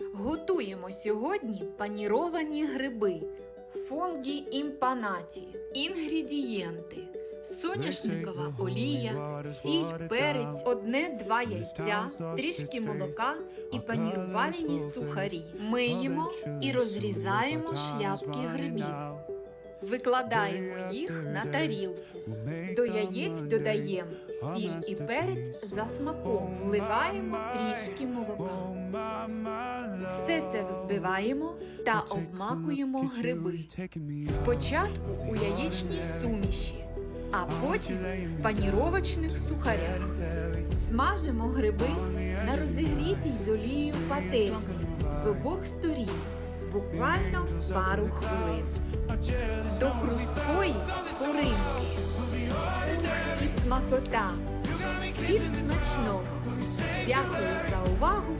Готуємо сьогодні паніровані гриби. Фунгі імпанаті. Інгредієнти. Соняшникова олія, сіль, перець, одне-два яйця, трішки молока і панірувальні сухарі. Миємо і розрізаємо шляпки грибів. Викладаємо їх на тарілку. До яєць додаємо сіль і перець за смаком. Вливаємо трішки молока. Все це взбиваємо та обмакуємо гриби. Спочатку у яєчній суміші, а потім в паніровочних сухарях. Смажимо гриби на розігрітій з олією пательні з обох сторін, буквально пару хвилин. До хрусткої смакота. Всім смачного! Дякую за увагу!